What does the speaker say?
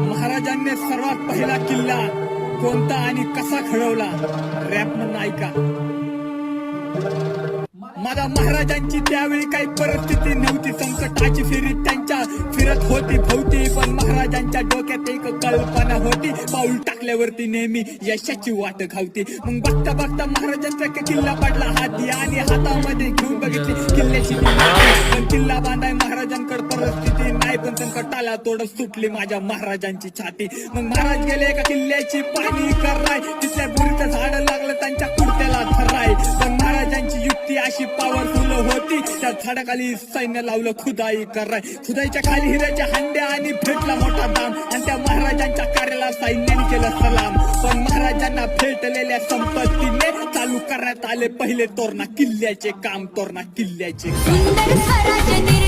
महाराजांनी सर्वात पहिला किल्ला कोणता आणि कसा खडवला रॅप म्हणून ऐका. माझ्या महाराजांची त्यावेळी काही परिस्थिती नव्हती. संकटाची फिरी त्यांच्या फिरत होती भोवती. पण महाराजांच्या डोक्यात एक कल्पना होती. पाऊल टाकल्यावरती नेहमी यशाची वाट घावती मग बघता बघता महाराजांचा किल्ला पडला. हाती आणि हातामध्ये घेऊन बघितली. किल्ल्याची परिस्थिती नाही पण त्यांचा टाला तोडच सुटली माझ्या महाराजांची छाती. मग महाराज गेले एका किल्ल्याची पाणी कराय तिथल्या बुरीचं झाड लागलं त्यांच्या कुर्त्याला थराय पण महाराजांची युक्ती अशी पॉवरफुल होती. त्या झाडाखाली सैन्य लावलं खुदाई कराय खुदाईच्या खाली हिऱ्याच्या हंड्या आणि भेटला मोठा दाम. आणि त्या महाराजांच्या कार्याला सैन्याने केलं सलाम. पण महाराजांना भेटलेल्या संपत्तीने चालू करण्यात आले पहिले तोरणा किल्ल्याचे काम तोरणा किल्ल्याचे काम.